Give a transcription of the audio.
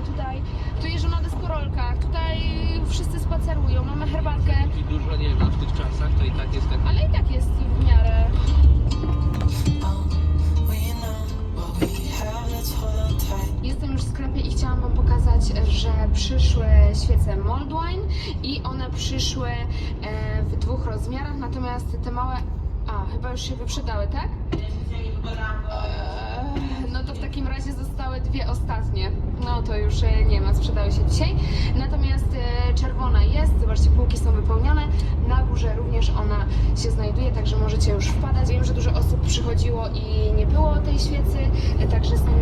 tutaj, tu jeżdżą na deskorolkach, tutaj wszyscy spacerują, mamy herbatkę, I dużo nie ma w tych czasach, to i tak jest tak. ale i tak jest w miarę. Jestem już w sklepie i chciałam Wam pokazać, że przyszły świece Moldwine i one przyszły e, w dwóch rozmiarach, natomiast te małe, a chyba już się wyprzedały, tak? Eee, No to w takim razie zostały dwie ostatnie. No to już e, nie ma, sprzedały się dzisiaj. Natomiast e, czerwona jest, zobaczcie, półki są wypełnione. Na górze również ona się znajduje, także możecie już wpadać. Wiem, że dużo osób przychodziło i nie było tej świecy, e, także są